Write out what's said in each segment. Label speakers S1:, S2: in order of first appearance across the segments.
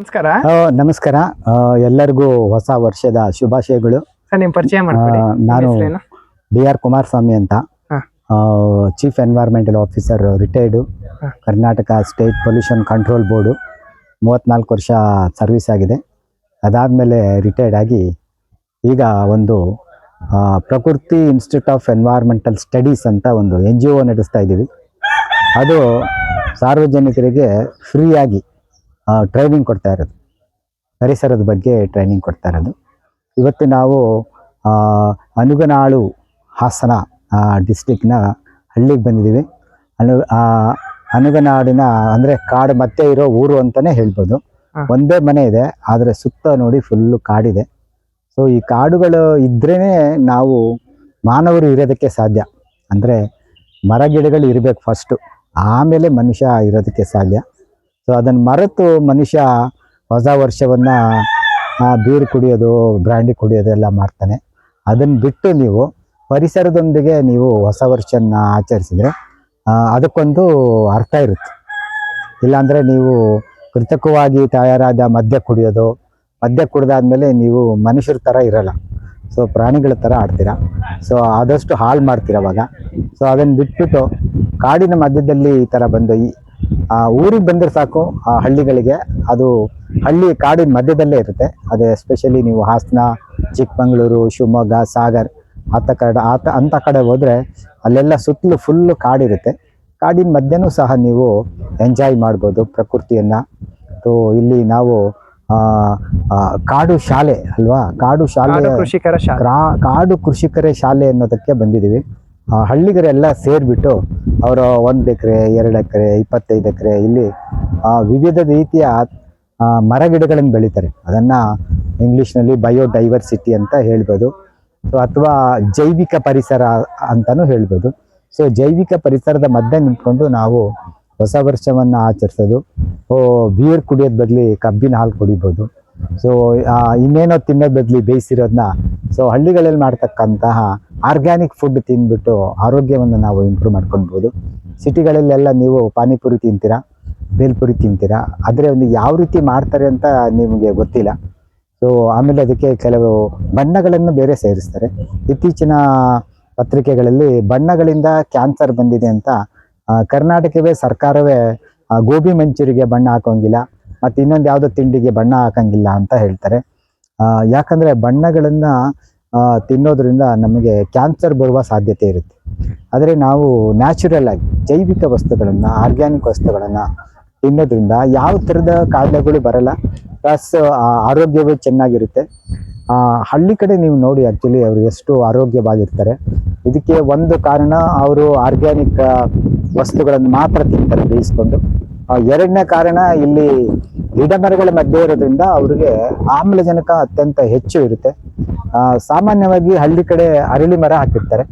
S1: ನಮಸ್ಕಾರ.
S2: ನಮಸ್ಕಾರ. ಎಲ್ಲರಿಗೂ ಹೊಸ ವರ್ಷದ ಶುಭಾಶಯಗಳು.
S1: ಪರಿಚಯ
S2: ನಾನು
S1: ಬಿ
S2: ಡಿ ಆರ್ ಕುಮಾರಸ್ವಾಮಿ ಅಂತ. Chief environmental officer retired Karnataka state pollution control board ಮೂವತ್ನಾಲ್ಕು ವರ್ಷ ಸರ್ವಿಸ್ ಆಗಿದೆ. ಅದಾದಮೇಲೆ ರಿಟೈರ್ಡ್ ಆಗಿ ಈಗ ಒಂದು ಪ್ರಕೃತಿ ಇನ್ಸ್ಟಿಟ್ಯೂಟ್ ಆಫ್ ಎನ್ವೈರ್ಮೆಂಟಲ್ ಸ್ಟಡೀಸ್ ಅಂತ ಒಂದು ಎನ್ ಜಿ ಒ ನಡೆಸ್ತಾ ಇದ್ದೀವಿ. ಅದು ಸಾರ್ವಜನಿಕರಿಗೆ ಫ್ರೀಯಾಗಿ ಟ್ರೈನಿಂಗ್ ಕೊಡ್ತಾ ಇರೋದು. ಪರಿಸರದ ಬಗ್ಗೆ ಟ್ರೈನಿಂಗ್ ಕೊಡ್ತಾ ಇರೋದು. ಇವತ್ತು ನಾವು ಅನುಗನಾಳು ಹಾಸನ ಡಿಸ್ಟಿಕ್ನ ಹಳ್ಳಿಗೆ ಬಂದಿದ್ದೀವಿ. ಅನು ಅನುಗನಾಡಿನ ಅಂದರೆ ಕಾಡು ಮತ್ತೆ ಇರೋ ಊರು ಅಂತಲೇ ಹೇಳ್ಬೋದು. ಒಂದೇ ಮನೆ ಇದೆ ಆದರೆ ಸುತ್ತ ನೋಡಿ ಫುಲ್ಲು ಕಾಡಿದೆ. ಸೊ ಈ ಕಾಡುಗಳು ಇದ್ರೇ ನಾವು ಮಾನವರು ಇರೋದಕ್ಕೆ ಸಾಧ್ಯ. ಅಂದರೆ ಮರ ಗಿಡಗಳು ಇರಬೇಕು ಫಸ್ಟು ಆಮೇಲೆ ಮನುಷ್ಯ ಇರೋದಕ್ಕೆ ಸಾಧ್ಯ. ಸೊ ಅದನ್ನು ಮರೆತು ಮನುಷ್ಯ ಹೊಸ ವರ್ಷವನ್ನು ಬೀರು ಕುಡಿಯೋದು ಬ್ರ್ಯಾಂಡಿ ಕುಡಿಯೋದು ಎಲ್ಲ ಮಾಡ್ತಾನೆ. ಅದನ್ನು ಬಿಟ್ಟು ನೀವು ಪರಿಸರದೊಂದಿಗೆ ನೀವು ಹೊಸ ವರ್ಷನ ಆಚರಿಸಿದರೆ ಅದಕ್ಕೊಂದು ಅರ್ಥ ಇರುತ್ತೆ. ಇಲ್ಲಾಂದರೆ ನೀವು ಕೃತಕವಾಗಿ ತಯಾರಾದ ಮದ್ಯ ಕುಡಿಯೋದು, ಮದ್ಯ ಕುಡ್ದಾದ್ಮೇಲೆ ನೀವು ಮನುಷ್ಯರ ಥರ ಇರಲ್ಲ. ಸೊ ಪ್ರಾಣಿಗಳ ಥರ ಆಡ್ತೀರಾ? ಸೊ ಆದಷ್ಟು ಹಾಳು ಮಾಡ್ತೀರ ಅವಾಗ. ಸೊ ಅದನ್ನು ಬಿಟ್ಬಿಟ್ಟು ಕಾಡಿನ ಮಧ್ಯದಲ್ಲಿ ಈ ಥರ ಬಂದು ಈ ಆ ಊರಿಗೆ ಬಂದ್ರೆ ಸಾಕು ಆ ಹಳ್ಳಿಗಳಿಗೆ. ಅದು ಹಳ್ಳಿ ಕಾಡಿನ ಮಧ್ಯದಲ್ಲೇ ಇರುತ್ತೆ. ಅದೇ ಎಸ್ಪೆಷಲಿ ನೀವು ಹಾಸನ ಚಿಕ್ಕಮಗಳೂರು ಶಿವಮೊಗ್ಗ ಸಾಗರ್ ಆತ ಕಡೆ ಆತ ಅಂಥ ಕಡೆ ಹೋದರೆ ಅಲ್ಲೆಲ್ಲ ಸುತ್ತಲೂ ಫುಲ್ಲು ಕಾಡಿರುತ್ತೆ ಕಾಡಿನ ಮಧ್ಯನೂ ಸಹ ನೀವು ಎಂಜಾಯ್ ಮಾಡ್ಬೋದು ಪ್ರಕೃತಿಯನ್ನು. ಸೊ ಇಲ್ಲಿ ನಾವು ಕಾಡು ಶಾಲೆ ಅಲ್ವಾ? ಕಾಡು ಶಾಲೆ
S1: ಕಾಡು ಕೃಷಿಕರ ಶಾಲೆ.
S2: ಕಾಡು ಕೃಷಿಕರ ಶಾಲೆ ಅನ್ನೋದಕ್ಕೆ ಬಂದಿದ್ದೀವಿ. ಹಳ್ಳಿಗರೆಲ್ಲ ಸೇರಿಬಿಟ್ಟು ಅವರು ಒಂದು ಎಕರೆ, ಎರಡು ಎಕರೆ, ಇಪ್ಪತ್ತೈದು ಎಕರೆ ಇಲ್ಲಿ ವಿವಿಧ ರೀತಿಯ ಮರಗಿಡಗಳನ್ನು ಮರ ಗಿಡಗಳನ್ನು ಬೆಳೀತಾರೆ. ಅದನ್ನು ಇಂಗ್ಲೀಷ್ನಲ್ಲಿ ಬಯೋಡೈವರ್ಸಿಟಿ ಅಂತ ಹೇಳ್ಬೋದು. ಸೊ ಅಥವಾ ಜೈವಿಕ ಪರಿಸರ ಅಂತಲೂ ಹೇಳ್ಬೋದು. ಸೊ ಜೈವಿಕ ಪರಿಸರದ ಮಧ್ಯೆ ನಿಂತ್ಕೊಂಡು ನಾವು ಹೊಸ ವರ್ಷವನ್ನು ಆಚರಿಸೋದು. ಬೀರ್ ಕುಡಿಯೋದ್ ಬದಲಿ ಕಬ್ಬಿನ ಹಾಲು ಕುಡಿಬೋದು. ಸೊ ಇನ್ನೇನೋ ತಿನ್ನೋದ್ ಬದಲಿ ಬೇಯಿಸಿರೋದನ್ನ ಸೊ ಹಳ್ಳಿಗಳಲ್ಲಿ ಮಾಡ್ತಕ್ಕಂತಹ ಆರ್ಗ್ಯಾನಿಕ್ ಫುಡ್ ತಿಂದ್ಬಿಟ್ಟು ಆರೋಗ್ಯವನ್ನು ನಾವು ಇಂಪ್ರೂವ್ ಮಾಡ್ಕೊಳ್ಬೋದು. ಸಿಟಿಗಳಲ್ಲೆಲ್ಲ ನೀವು ಪಾನಿಪುರಿ ತಿಂತೀರಾ, ಬೇಲ್ಪುರಿ ತಿಂತೀರಾ, ಆದರೆ ಒಂದು ಯಾವ ರೀತಿ ಮಾಡ್ತಾರೆ ಅಂತ ನಿಮಗೆ ಗೊತ್ತಿಲ್ಲ. ಸೊ ಆಮೇಲೆ ಅದಕ್ಕೆ ಕೆಲವು ಬಣ್ಣಗಳನ್ನು ಬೇರೆ ಸೇರಿಸ್ತಾರೆ. ಇತ್ತೀಚಿನ ಪತ್ರಿಕೆಗಳಲ್ಲಿ ಬಣ್ಣಗಳಿಂದ ಕ್ಯಾನ್ಸರ್ ಬಂದಿದೆ ಅಂತ ಕರ್ನಾಟಕವೇ ಸರ್ಕಾರವೇ ಗೋಬಿ ಮಂಚೂರಿಗೆ ಬಣ್ಣ ಹಾಕೋಂಗಿಲ್ಲ, ಮತ್ತು ಇನ್ನೊಂದು ಯಾವುದೋ ತಿಂಡಿಗೆ ಬಣ್ಣ ಹಾಕೋಂಗಿಲ್ಲ ಅಂತ ಹೇಳ್ತಾರೆ. ಯಾಕಂದರೆ ಯಾಕಂದ್ರೆ ಬಣ್ಣಗಳನ್ನು ತಿನ್ನೋದ್ರಿಂದ ನಮಗೆ ಕ್ಯಾನ್ಸರ್ ಬರುವ ಸಾಧ್ಯತೆ ಇರುತ್ತೆ. ಆದರೆ ನಾವು ನ್ಯಾಚುರಲ್ ಆಗಿ ಜೈವಿಕ ವಸ್ತುಗಳನ್ನು, ಆರ್ಗ್ಯಾನಿಕ್ ವಸ್ತುಗಳನ್ನು ತಿನ್ನೋದ್ರಿಂದ ಯಾವ ಥರದ ಕಾಯಿಲೆಗಳು ಬರಲ್ಲ. ಪ್ಲಸ್ ಆರೋಗ್ಯವೇ ಚೆನ್ನಾಗಿರುತ್ತೆ. ಹಳ್ಳಿ ಕಡೆ ನೀವು ನೋಡಿ ಆ್ಯಕ್ಚುಲಿ ಅವರು ಎಷ್ಟು ಆರೋಗ್ಯವಾಗಿರ್ತಾರೆ. ಇದಕ್ಕೆ ಒಂದು ಕಾರಣ ಅವರು ಆರ್ಗ್ಯಾನಿಕ್ ವಸ್ತುಗಳನ್ನು ಮಾತ್ರ ತಿಂತಾರೆ ಬೇಯಿಸ್ಕೊಂಡು. ಎರಡನೇ ಕಾರಣ ಇಲ್ಲಿ ಗಿಡ ಮರಗಳ ಮಧ್ಯೆ ಇರೋದ್ರಿಂದ ಅವರಿಗೆ ಆಮ್ಲಜನಕ ಅತ್ಯಂತ ಹೆಚ್ಚು ಇರುತ್ತೆ. ಸಾಮಾನ್ಯವಾಗಿ ಹಳ್ಳಿ ಕಡೆ ಅರಳಿ ಮರ ಹಾಕಿರ್ತಾರೆ.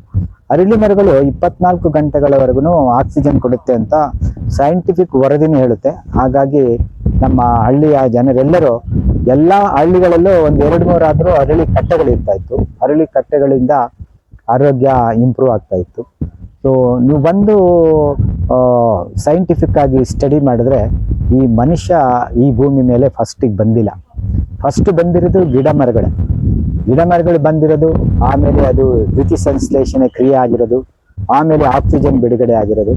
S2: ಅರಳಿ ಮರಗಳು ಇಪ್ಪತ್ನಾಲ್ಕು ಗಂಟೆಗಳವರೆಗೂ ಆಕ್ಸಿಜನ್ ಕೊಡುತ್ತೆ ಅಂತ ಸೈಂಟಿಫಿಕ್ ವರದಿನೇ ಹೇಳುತ್ತೆ. ಹಾಗಾಗಿ ನಮ್ಮ ಹಳ್ಳಿಯ ಜನರೆಲ್ಲರೂ ಎಲ್ಲ ಹಳ್ಳಿಗಳಲ್ಲೂ ಒಂದು ಎರಡು ಮೂರಾದರೂ ಅರಳಿ ಕಟ್ಟೆಗಳಿರ್ತಾ ಇತ್ತು. ಅರಳಿ ಕಟ್ಟೆಗಳಿಂದ ಆರೋಗ್ಯ ಇಂಪ್ರೂವ್ ಆಗ್ತಾ ಇತ್ತು. ಸೊ ನೀವು ಬಂದು ಸೈಂಟಿಫಿಕ್ ಆಗಿ ಸ್ಟಡಿ ಮಾಡಿದ್ರೆ ಈ ಮನುಷ್ಯ ಈ ಭೂಮಿ ಮೇಲೆ ಫಸ್ಟಿಗೆ ಬಂದಿಲ್ಲ. ಫಸ್ಟ್ ಬಂದಿರೋದು ಗಿಡ ಮರಗಳೇ. ಗಿಡ ಮರಗಳು ಬಂದಿರೋದು, ಆಮೇಲೆ ಅದು ದ್ಯುತಿ ಸಂಶ್ಲೇಷಣೆ ಕ್ರಿಯೆ ಆಗಿರೋದು, ಆಮೇಲೆ ಆಕ್ಸಿಜನ್ ಬಿಡುಗಡೆ ಆಗಿರೋದು.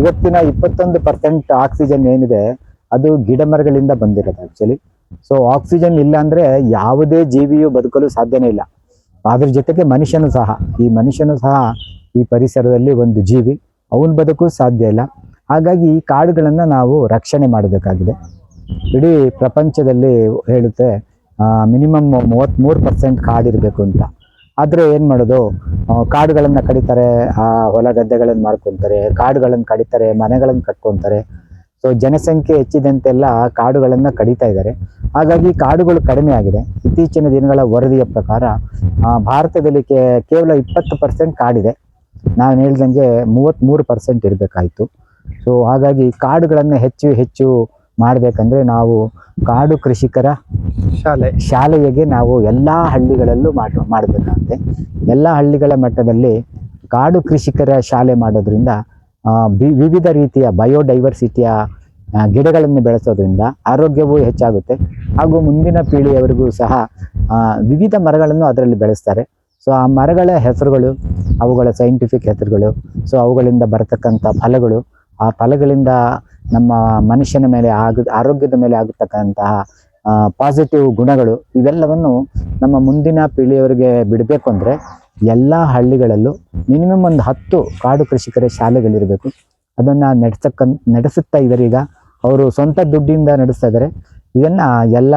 S2: ಇವತ್ತಿನ ಇಪ್ಪತ್ತೊಂದು ಪರ್ಸೆಂಟ್ ಆಕ್ಸಿಜನ್ ಏನಿದೆ, ಅದು ಗಿಡ ಮರಗಳಿಂದ ಬಂದಿರೋದು ಆಕ್ಚುಲಿ ಸೊ ಆಕ್ಸಿಜನ್ ಇಲ್ಲ ಅಂದ್ರೆ ಯಾವುದೇ ಜೀವಿಯು ಬದುಕಲು ಸಾಧ್ಯನೇ ಇಲ್ಲ. ಅದ್ರ ಜೊತೆಗೆ ಮನುಷ್ಯನು ಸಹ, ಈ ಮನುಷ್ಯನು ಸಹ ಈ ಪರಿಸರದಲ್ಲಿ ಒಂದು ಜೀವಿ. ಅವನ ಬದುಕು ಸಾಧ್ಯ ಇಲ್ಲ. ಹಾಗಾಗಿ ಈ ಕಾಡುಗಳನ್ನು ನಾವು ರಕ್ಷಣೆ ಮಾಡಬೇಕಾಗಿದೆ. ಇಡೀ ಪ್ರಪಂಚದಲ್ಲಿ ಹೇಳುತ್ತೆ ಮಿನಿಮಮ್ ಮೂವತ್ತ್ಮೂರು ಪರ್ಸೆಂಟ್ ಕಾಡಿರಬೇಕು ಅಂತ. ಆದರೆ ಏನು ಮಾಡೋದು? ಕಾಡುಗಳನ್ನು ಕಡಿತಾರೆ, ಆ, ಹೊಲ ಗದ್ದೆಗಳನ್ನು ಮಾಡ್ಕೊತಾರೆ ಕಾಡುಗಳನ್ನು ಕಡಿತಾರೆ ಮನೆಗಳನ್ನು ಕಟ್ಕೊತಾರೆ. ಸೊ ಜನಸಂಖ್ಯೆ ಹೆಚ್ಚಿದಂತೆಲ್ಲ ಕಾಡುಗಳನ್ನು ಕಡಿತಾ ಇದ್ದಾರೆ. ಹಾಗಾಗಿ ಕಾಡುಗಳು ಕಡಿಮೆ ಆಗಿದೆ. ಇತ್ತೀಚಿನ ದಿನಗಳ ವರದಿಯ ಪ್ರಕಾರ ಭಾರತದಲ್ಲಿ ಕೇವಲ ಇಪ್ಪತ್ತು ಪರ್ಸೆಂಟ್ ಕಾಡಿದೆ. ನಾನು ಹೇಳ್ದಂಗೆ ಮೂವತ್ತ್ಮೂರು ಪರ್ಸೆಂಟ್ ಇರಬೇಕಾಯಿತು. ಸೊ ಹಾಗಾಗಿ ಕಾಡುಗಳನ್ನು ಹೆಚ್ಚು ಹೆಚ್ಚು ಮಾಡಬೇಕಂದ್ರೆ ನಾವು ಕಾಡು ಕೃಷಿಕರ
S1: ಶಾಲೆ.
S2: ಶಾಲೆಗೆ ನಾವು ಎಲ್ಲ ಹಳ್ಳಿಗಳಲ್ಲೂ ಮಾಡ, ಮಾಡಬೇಕಂತೆ. ಎಲ್ಲ ಹಳ್ಳಿಗಳ ಮಟ್ಟದಲ್ಲಿ ಕಾಡು ಕೃಷಿಕರ ಶಾಲೆ ಮಾಡೋದ್ರಿಂದ ವಿವಿಧ ರೀತಿಯ ಬಯೋಡೈವರ್ಸಿಟಿಯ ಗಿಡಗಳನ್ನು ಬೆಳೆಸೋದ್ರಿಂದ ಆರೋಗ್ಯವೂ ಹೆಚ್ಚಾಗುತ್ತೆ. ಹಾಗೂ ಮುಂದಿನ ಪೀಳಿಯವರಿಗೂ ಸಹ ವಿವಿಧ ಮರಗಳನ್ನು ಅದರಲ್ಲಿ ಬೆಳೆಸ್ತಾರೆ. ಸೊ, ಆ ಮರಗಳ ಹೆಸರುಗಳು, ಅವುಗಳ ಸೈಂಟಿಫಿಕ್ ಹೆಸರುಗಳು, ಸೊ, ಅವುಗಳಿಂದ ಬರತಕ್ಕಂಥ ಫಲಗಳು, ಆ ಫಲಗಳಿಂದ ನಮ್ಮ ಮನುಷ್ಯನ ಮೇಲೆ ಆಗ, ಆರೋಗ್ಯದ ಮೇಲೆ ಆಗತಕ್ಕಂತಹ ಪಾಸಿಟಿವ್ ಗುಣಗಳು, ಇವೆಲ್ಲವನ್ನು ನಮ್ಮ ಮುಂದಿನ ಪೀಳಿಯವರಿಗೆ ಬಿಡಬೇಕು ಅಂದರೆ ಎಲ್ಲ ಹಳ್ಳಿಗಳಲ್ಲೂ ಮಿನಿಮಮ್ ಒಂದು ಹತ್ತು ಕಾಡು ಕೃಷಿಕರ ಶಾಲೆಗಳಿರಬೇಕು. ಅದನ್ನು ನಡೆಸಕ್ಕ, ನಡೆಸುತ್ತಾ ಇದ್ದಾರೆ ಈಗ. ಅವರು ಸ್ವಂತ ದುಡ್ಡಿಂದ ನಡೆಸ್ತಾ ಇದ್ದಾರೆ ಇದನ್ನ ಎಲ್ಲ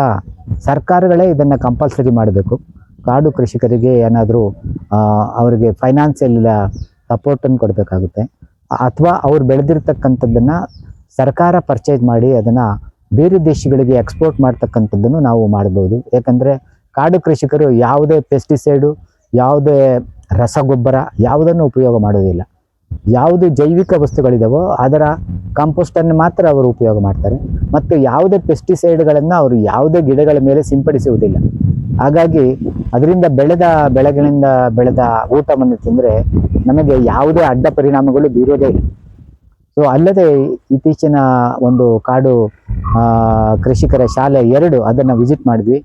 S2: ಸರ್ಕಾರಗಳೇ ಇದನ್ನ ಕಂಪಲ್ಸರಿ ಮಾಡಬೇಕು. ಕಾಡು ಕೃಷಿಕರಿಗೆ ಏನಾದರೂ ಅವರಿಗೆ ಫೈನಾನ್ಸಿಯಲ್ ಸಪೋರ್ಟನ್ನು ಕೊಡಬೇಕಾಗುತ್ತೆ. ಅಥವಾ ಅವ್ರು ಬೆಳೆದಿರ್ತಕ್ಕಂಥದ್ದನ್ನು ಸರ್ಕಾರ ಪರ್ಚೇಸ್ ಮಾಡಿ ಅದನ್ನು ಬೇರೆ ದೇಶಗಳಿಗೆ ಎಕ್ಸ್ಪೋರ್ಟ್ ಮಾಡ್ತಕ್ಕಂಥದ್ದನ್ನು ನಾವು ಮಾಡ್ಬೋದು ಯಾಕಂದರೆ ಕಾಡು ಕೃಷಿಕರು ಯಾವುದೇ ಪೆಸ್ಟಿಸೈಡು ಯಾವುದೇ ರಸಗೊಬ್ಬರ, ಯಾವುದನ್ನು ಉಪಯೋಗ ಮಾಡೋದಿಲ್ಲ. ಯಾವುದು ಜೈವಿಕ ವಸ್ತುಗಳಿದಾವೋ ಅದರ ಕಾಂಪೋಸ್ಟನ್ನು ಮಾತ್ರ ಅವರು ಉಪಯೋಗ ಮಾಡ್ತಾರೆ. ಮತ್ತು ಯಾವುದೇ ಪೆಸ್ಟಿಸೈಡ್ಗಳನ್ನು ಅವರು ಯಾವುದೇ ಗಿಡಗಳ ಮೇಲೆ ಸಿಂಪಡಿಸುವುದಿಲ್ಲ. ಹಾಗಾಗಿ ಅದರಿಂದ ಬೆಳೆದ ಬೆಳೆಗಳಿಂದ ಬೆಳೆದ ಊಟವನ್ನು ತಿಂದರೆ ನಮಗೆ ಯಾವುದೇ ಅಡ್ಡ ಪರಿಣಾಮಗಳು ಬೀರೋದೇ ಇಲ್ಲ. ಸೊ ಅಲ್ಲದೆ ಇತ್ತೀಚಿನ ಒಂದು ಕಾಡು ಕೃಷಿಕರ ಶಾಲೆ ಎರಡು ಅದನ್ನು ವಿಸಿಟ್ ಮಾಡಿದ್ವಿ.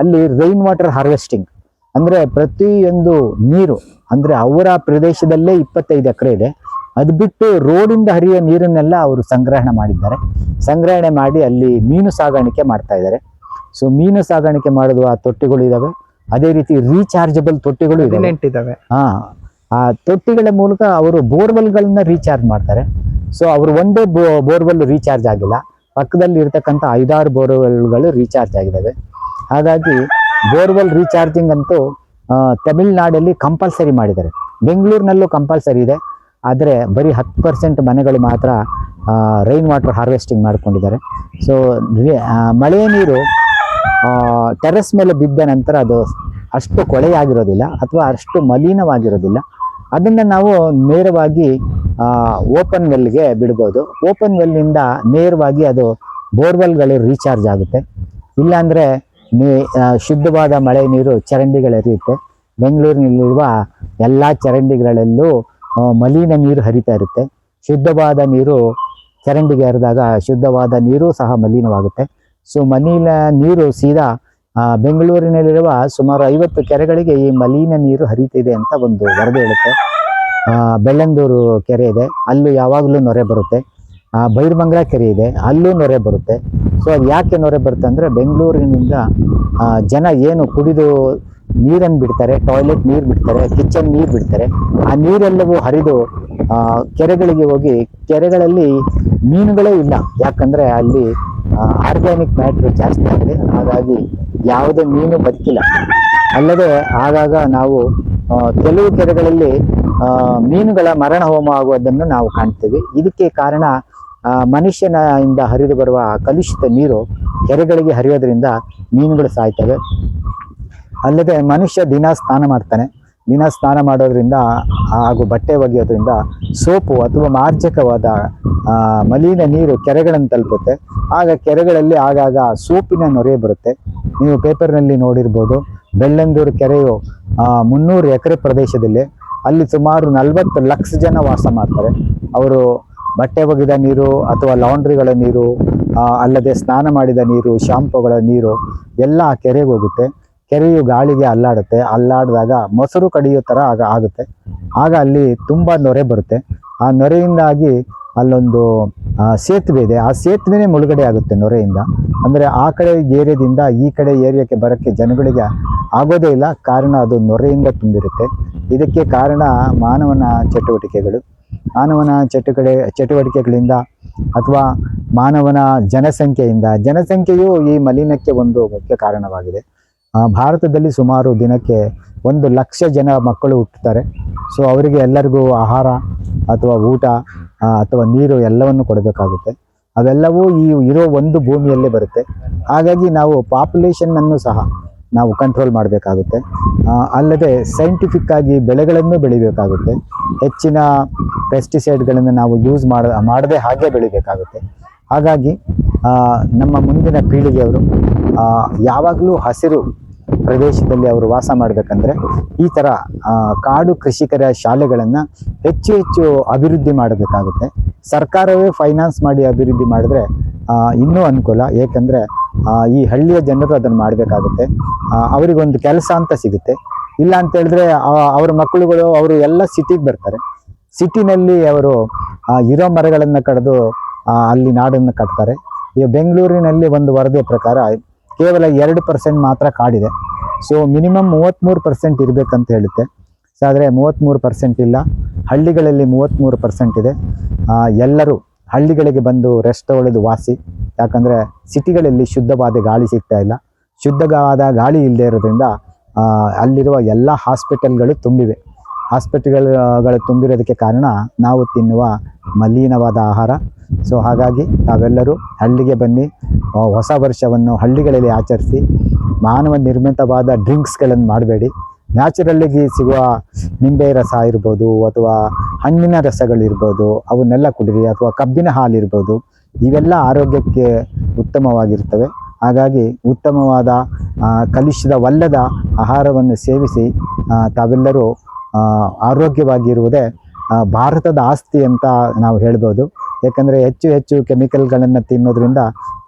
S2: ಅಲ್ಲಿ ರೈನ್ ವಾಟರ್ ಹಾರ್ವೆಸ್ಟಿಂಗ್ ಅಂದರೆ ಪ್ರತಿಯೊಂದು ನೀರು ಅಂದರೆ ಅವರ ಪ್ರದೇಶದಲ್ಲೇ ಇಪ್ಪತ್ತೈದು ಎಕರೆ ಇದೆ. ಅದು ಬಿಟ್ಟು ರೋಡಿಂದ ಹರಿಯುವ ನೀರನ್ನೆಲ್ಲ ಅವರು ಸಂಗ್ರಹಣೆ ಮಾಡಿದ್ದಾರೆ. ಸಂಗ್ರಹಣೆ ಮಾಡಿ ಅಲ್ಲಿ ಮೀನು ಸಾಗಾಣಿಕೆ ಮಾಡ್ತಾ ಇದ್ದಾರೆ. ಸೊ ಮೀನು ಸಾಗಾಣಿಕೆ ಮಾಡೋದು ಆ ತೊಟ್ಟಿಗಳು ಇದಾವೆ. ಅದೇ ರೀತಿ ರೀಚಾರ್ಜಬಲ್ ತೊಟ್ಟಿಗಳು
S1: ಹದಿನೆಂಟಿದಾವೆ
S2: ಹಾ ಆ ತೊಟ್ಟಿಗಳ ಮೂಲಕ ಅವರು ಬೋರ್ವೆಲ್ಗಳನ್ನ ರೀಚಾರ್ಜ್ ಮಾಡ್ತಾರೆ. ಸೊ ಅವರು ಒಂದೇ ಬೋರ್ವೆಲ್ ರೀಚಾರ್ಜ್ ಆಗಿಲ್ಲ. ಪಕ್ಕದಲ್ಲಿ ಇರ್ತಕ್ಕಂಥ ಐದಾರು ಬೋರ್ವೆಲ್ಗಳು ರೀಚಾರ್ಜ್ ಆಗಿದ್ದಾವೆ. ಹಾಗಾಗಿ ಬೋರ್ವೆಲ್ ರೀಚಾರ್ಜಿಂಗ್ ಅಂತೂ ತಮಿಳ್ನಾಡಲ್ಲಿ ಕಂಪಲ್ಸರಿ ಮಾಡಿದ್ದಾರೆ. ಬೆಂಗಳೂರಿನಲ್ಲೂ ಕಂಪಲ್ಸರಿ ಇದೆ. ಆದರೆ ಬರೀ ಹತ್ತು ಪರ್ಸೆಂಟ್ ಮನೆಗಳು ಮಾತ್ರ ರೈನ್ ವಾಟರ್ ಹಾರ್ವೆಸ್ಟಿಂಗ್ ಮಾಡ್ಕೊಂಡಿದ್ದಾರೆ. ಸೊ ಮಳೆ ನೀರು ಟೆರೆಸ್ ಮೇಲೆ ಬಿದ್ದ ನಂತರ ಅದು ಅಷ್ಟು ಕೊಳೆಯಾಗಿರೋದಿಲ್ಲ ಅಥವಾ ಅಷ್ಟು ಮಲಿನವಾಗಿರೋದಿಲ್ಲ. ಅದನ್ನು ನಾವು ನೇರವಾಗಿ ಓಪನ್ ವೆಲ್ಗೆ ಬಿಡ್ಬೋದು. ಓಪನ್ ವೆಲ್ನಿಂದ ನೇರವಾಗಿ ಅದು ಬೋರ್ವೆಲ್ಗಳು ರೀಚಾರ್ಜ್ ಆಗುತ್ತೆ. ಇಲ್ಲಾಂದರೆ ನೀ ಶುದ್ಧವಾದ ಮಳೆ ನೀರು ಚರಂಡಿಗಳು ಹರಿಯುತ್ತೆ. ಬೆಂಗಳೂರಿನಲ್ಲಿರುವ ಎಲ್ಲ ಚರಂಡಿಗಳಲ್ಲೂ ಮಲಿನ ನೀರು ಹರಿತಾ ಇರುತ್ತೆ. ಶುದ್ಧವಾದ ನೀರು ಚರಂಡಿಗೆ ಹರಿದಾಗ ಶುದ್ಧವಾದ ನೀರು ಸಹ ಮಲಿನವಾಗುತ್ತೆ. ಸೊ ಮಲಿನ ನೀರು ಸೀದಾ ಬೆಂಗಳೂರಿನಲ್ಲಿರುವ ಸುಮಾರು ಐವತ್ತು ಕೆರೆಗಳಿಗೆ ಈ ಮಲಿನ ನೀರು ಹರಿತಿದೆ ಅಂತ ಒಂದು ವರದಿ ಹೇಳುತ್ತೆ. ಆ, ಬೆಳ್ಳಂದೂರು ಕೆರೆ ಇದೆ. ಅಲ್ಲೂ ಯಾವಾಗಲೂ ನೊರೆ ಬರುತ್ತೆ. ಆ, ಬೈರ್ಮಂಗ್ಲ ಕೆರೆ ಇದೆ. ಅಲ್ಲೂ ನೊರೆ ಬರುತ್ತೆ. ಸೊ ಅದು ಯಾಕೆ ನೊರೆ ಬರುತ್ತೆ ಅಂದರೆ ಬೆಂಗಳೂರಿನಿಂದ ಆ, ಜನ ಏನು ಕುಡಿದು ನೀರನ್ನು ಬಿಡ್ತಾರೆ ಟಾಯ್ಲೆಟ್ ನೀರು ಬಿಡ್ತಾರೆ ಕಿಚನ್ ನೀರು ಬಿಡ್ತಾರೆ ಆ ನೀರೆಲ್ಲವೂ ಹರಿದು ಆ, ಕೆರೆಗಳಿಗೆ ಹೋಗಿ ಕೆರೆಗಳಲ್ಲಿ ಮೀನುಗಳೇ ಇಲ್ಲ. ಯಾಕಂದ್ರೆ ಅಲ್ಲಿ ಆರ್ಗ್ಯಾನಿಕ್ ಮ್ಯಾಟ್ರ್ ಜಾಸ್ತಿ ಆಗಿದೆ. ಹಾಗಾಗಿ ಯಾವುದೇ ಮೀನು ಬದುಕಿಲ್ಲ. ಅಲ್ಲದೆ ಆಗಾಗ ನಾವು ಕೆಲವು ಕೆರೆಗಳಲ್ಲಿ ಮೀನುಗಳ ಮರಣ ಹೋಮ ಆಗುವುದನ್ನು ನಾವು ಕಾಣ್ತೇವೆ. ಇದಕ್ಕೆ ಕಾರಣ ಮನುಷ್ಯನ ಇಂದ ಹರಿದು ಬರುವ ಕಲುಷಿತ ನೀರು ಕೆರೆಗಳಿಗೆ ಹರಿಯೋದ್ರಿಂದ ಮೀನುಗಳು ಸಾಯ್ತವೆ. ಅಲ್ಲದೆ ಮನುಷ್ಯ ದಿನ ಸ್ನಾನ ಮಾಡ್ತಾನೆ. ದಿನ ಸ್ನಾನ ಮಾಡೋದ್ರಿಂದ ಹಾಗೂ ಬಟ್ಟೆ ಒಗೆಯೋದ್ರಿಂದ ಸೋಪು ಅಥವಾ ಮಾರ್ಜಕವಾದ ಮಲಿನ ನೀರು ಕೆರೆಗಳನ್ನು ತಲುಪುತ್ತೆ. ಆಗ ಕೆರೆಗಳಲ್ಲಿ ಆಗಾಗ ಸೋಪಿನ ನೊರೆ ಬರುತ್ತೆ. ನೀವು ಪೇಪರ್ನಲ್ಲಿ ನೋಡಿರ್ಬೋದು, ಬೆಳ್ಳಂದೂರು ಕೆರೆಯು ಮುನ್ನೂರು ಎಕರೆ ಪ್ರದೇಶದಲ್ಲಿ ಅಲ್ಲಿ ಸುಮಾರು ನಲವತ್ತು ಲಕ್ಷ ಜನ ವಾಸ ಮಾಡ್ತಾರೆ. ಅವರು ಬಟ್ಟೆ ಒಗೆದ ನೀರು ಅಥವಾ ಲಾಂಡ್ರಿಗಳ ನೀರು ಅಲ್ಲದೆ ಸ್ನಾನ ಮಾಡಿದ ನೀರು, ಶಾಂಪುಗಳ ನೀರು ಎಲ್ಲ ಕೆರೆಗೆ ಹೋಗುತ್ತೆ. ಕೆರೆಯು ಗಾಳಿಗೆ ಅಲ್ಲಾಡುತ್ತೆ. ಅಲ್ಲಾಡಿದಾಗ ಮೊಸರು ಕಡಿಯೋ ಥರ ಆಗ ಆಗುತ್ತೆ. ಆಗ ಅಲ್ಲಿ ತುಂಬ ನೊರೆ ಬರುತ್ತೆ. ಆ ನೊರೆಯಿಂದಾಗಿ ಅಲ್ಲೊಂದು ಸೇತುವೆ ಇದೆ. ಆ ಸೇತುವೆನೇ ಮುಳುಗಡೆ ಆಗುತ್ತೆ ನೊರೆಯಿಂದ. ಅಂದರೆ ಆ ಕಡೆ ಏರಿಯಾದಿಂದ ಈ ಕಡೆ ಏರಿಯಾಕ್ಕೆ ಬರೋಕ್ಕೆ ಜನಗಳಿಗೆ ಆಗೋದೇ ಇಲ್ಲ. ಕಾರಣ ಅದು ನೊರೆಯಿಂದ ತುಂಬಿರುತ್ತೆ. ಇದಕ್ಕೆ ಕಾರಣ ಮಾನವನ ಚಟುವಟಿಕೆಗಳು. ಮಾನವನ ಚಟುಕಡೆ, ಚಟುವಟಿಕೆಗಳಿಂದ ಅಥವಾ ಮಾನವನ ಜನಸಂಖ್ಯೆಯಿಂದ. ಜನಸಂಖ್ಯೆಯು ಈ ಮಲಿನಕ್ಕೆ ಒಂದು ಮುಖ್ಯ ಕಾರಣವಾಗಿದೆ. ಭಾರತದಲ್ಲಿ ಸುಮಾರು ದಿನಕ್ಕೆ ಒಂದು ಲಕ್ಷ ಜನ ಮಕ್ಕಳು ಹುಟ್ಟುತ್ತಾರೆ. ಸೊ ಅವರಿಗೆ ಎಲ್ಲರಿಗೂ ಆಹಾರ ಅಥವಾ ಊಟ ಅಥವಾ ನೀರು ಎಲ್ಲವನ್ನು ಕೊಡಬೇಕಾಗುತ್ತೆ. ಅವೆಲ್ಲವೂ ಈ ಇರೋ ಒಂದು ಭೂಮಿಯಲ್ಲೇ ಬರುತ್ತೆ. ಹಾಗಾಗಿ ನಾವು ಪಾಪ್ಯುಲೇಷನ್ನನ್ನು ಸಹ ನಾವು ಕಂಟ್ರೋಲ್ ಮಾಡಬೇಕಾಗುತ್ತೆ. ಅಲ್ಲದೆ ಸೈಂಟಿಫಿಕ್ ಆಗಿ ಬೆಳೆಗಳನ್ನು ಬೆಳಿಬೇಕಾಗುತ್ತೆ. ಹೆಚ್ಚಿನ ಪೆಸ್ಟಿಸೈಡ್ಗಳನ್ನು ನಾವು ಯೂಸ್ ಮಾಡ, ಮಾಡದೆ ಹಾಗೆ ಬೆಳಿಬೇಕಾಗುತ್ತೆ. ಹಾಗಾಗಿ ನಮ್ಮ ಮುಂದಿನ ಪೀಳಿಗೆಯವರು ಯಾವಾಗಲೂ ಹಸಿರು ಪ್ರದೇಶದಲ್ಲಿ ಅವರು ವಾಸ ಮಾಡಬೇಕಂದ್ರೆ ಈ ಥರ ಕಾಡು ಕೃಷಿಕರ ಶಾಲೆಗಳನ್ನು ಹೆಚ್ಚು ಹೆಚ್ಚು ಅಭಿವೃದ್ಧಿ ಮಾಡಬೇಕಾಗುತ್ತೆ. ಸರ್ಕಾರವೇ ಫೈನಾನ್ಸ್ ಮಾಡಿ ಅಭಿವೃದ್ಧಿ ಮಾಡಿದ್ರೆ ಇನ್ನೂ ಅನುಕೂಲ. ಏಕೆಂದರೆ ಈ ಹಳ್ಳಿಯ ಜನರು ಅದನ್ನು ಮಾಡಬೇಕಾಗುತ್ತೆ. ಅವರಿಗೊಂದು ಕೆಲಸ ಅಂತ ಸಿಗುತ್ತೆ. ಇಲ್ಲ ಅಂತ ಹೇಳಿದ್ರೆ ಅವ್ರ ಮಕ್ಕಳುಗಳು, ಅವರು ಎಲ್ಲ ಸಿಟಿಗೆ ಬರ್ತಾರೆ. ಸಿಟಿನಲ್ಲಿ ಅವರು ಇರೋ ಮರಗಳನ್ನು ಕಡಿದು ಅಲ್ಲಿ ನಾಡನ್ನು ಕಟ್ತಾರೆ. ಈಗ ಬೆಂಗಳೂರಿನಲ್ಲಿ ಒಂದು ವರದಿಯ ಪ್ರಕಾರ ಕೇವಲ ಎರಡು ಪರ್ಸೆಂಟ್ ಮಾತ್ರ ಕಾಡಿದೆ. ಸೊ ಮಿನಿಮಮ್ ಮೂವತ್ತ್ಮೂರು ಪರ್ಸೆಂಟ್ ಇರಬೇಕಂತ ಹೇಳುತ್ತೆ. ಸೊ ಆದರೆ ಮೂವತ್ತ್ಮೂರು ಪರ್ಸೆಂಟ್ ಇಲ್ಲ. ಹಳ್ಳಿಗಳಲ್ಲಿ ಮೂವತ್ತ್ಮೂರು ಪರ್ಸೆಂಟ್ ಇದೆ. ಎಲ್ಲರೂ ಹಳ್ಳಿಗಳಿಗೆ ಬಂದು ರೆಸ್ಟ್ ತೊಗೊಳ್ಳೋದು ವಾಸಿ. ಯಾಕಂದರೆ ಸಿಟಿಗಳಲ್ಲಿ ಶುದ್ಧವಾದ ಗಾಳಿ ಸಿಗ್ತಾ ಇಲ್ಲ. ಶುದ್ಧವಾದ ಗಾಳಿ ಇಲ್ಲದೆ ಇರೋದ್ರಿಂದ ಅಲ್ಲಿರುವ ಎಲ್ಲ ಹಾಸ್ಪಿಟಲ್ಗಳು ತುಂಬಿವೆ. ಹಾಸ್ಪಿಟಲ್ಗಳು ತುಂಬಿರೋದಕ್ಕೆ ಕಾರಣ ನಾವು ತಿನ್ನುವ ಮಲೀನವಾದ ಆಹಾರ. ಸೊ ಹಾಗಾಗಿ ತಾವೆಲ್ಲರೂ ಹಳ್ಳಿಗೆ ಬನ್ನಿ ಹೊಸ ವರ್ಷವನ್ನು ಹಳ್ಳಿಗಳಲ್ಲಿ ಆಚರಿಸಿ, ಮಾನವ ನಿರ್ಮಿತವಾದ ಡ್ರಿಂಕ್ಸ್ಗಳನ್ನು ಮಾಡಬೇಡಿ. ನ್ಯಾಚುರಲ್ಲಿಗೆ ಸಿಗುವ ನಿಂಬೆ ರಸ ಇರ್ಬೋದು ಅಥವಾ ಹಣ್ಣಿನ ರಸಗಳಿರ್ಬೋದು, ಅವನ್ನೆಲ್ಲ ಕುಡಿರಿ ಅಥವಾ ಕಬ್ಬಿನ ಹಾಲಿರ್ಬೋದು, ಇವೆಲ್ಲ ಆರೋಗ್ಯಕ್ಕೆ ಉತ್ತಮವಾಗಿರ್ತವೆ. ಹಾಗಾಗಿ ಉತ್ತಮವಾದ ಕಲುಷಿತವಲ್ಲದ ಆಹಾರವನ್ನು ಸೇವಿಸಿ ತಾವೆಲ್ಲರೂ ಆರೋಗ್ಯವಾಗಿರುವುದೇ ಭಾರತದ ಆಸ್ತಿ ಅಂತ ನಾವು ಹೇಳ್ಬೋದು. ಯಾಕಂದರೆ ಹೆಚ್ಚು ಹೆಚ್ಚು ಕೆಮಿಕಲ್ಗಳನ್ನು ತಿನ್ನೋದ್ರಿಂದ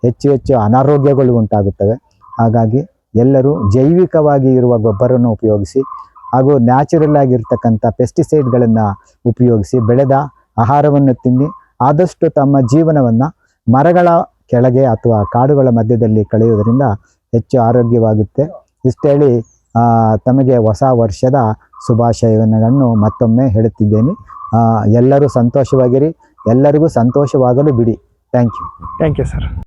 S2: ಹೆಚ್ಚು ಹೆಚ್ಚು ಅನಾರೋಗ್ಯಗಳು ಉಂಟಾಗುತ್ತವೆ. ಹಾಗಾಗಿ ಎಲ್ಲರೂ ಜೈವಿಕವಾಗಿ ಇರುವ ಗೊಬ್ಬರವನ್ನು ಉಪಯೋಗಿಸಿ ಹಾಗೂ ನ್ಯಾಚುರಲ್ ಆಗಿರ್ತಕ್ಕಂಥ ಪೆಸ್ಟಿಸೈಡ್ಗಳನ್ನು ಉಪಯೋಗಿಸಿ ಬೆಳೆದ ಆಹಾರವನ್ನು ತಿನ್ನಿ ಆದಷ್ಟು ತಮ್ಮ ಜೀವನವನ್ನು ಮರಗಳ ಕೆಳಗೆ ಅಥವಾ ಕಾಡುಗಳ ಮಧ್ಯದಲ್ಲಿ ಕಳೆಯುವುದರಿಂದ ಹೆಚ್ಚು ಆರೋಗ್ಯವಾಗುತ್ತೆ. ಇಷ್ಟೇಳಿ ಆ, ತಮಗೆ ಹೊಸ ವರ್ಷದ ಶುಭಾಶಯವನ್ನು ಮತ್ತೊಮ್ಮೆ ಹೇಳುತ್ತಿದ್ದೇನೆ. ಎಲ್ಲರೂ ಸಂತೋಷವಾಗಿರಿ. ಎಲ್ಲರಿಗೂ ಸಂತೋಷವಾಗಲು ಬಿಡಿ. Thank you
S1: thank you sir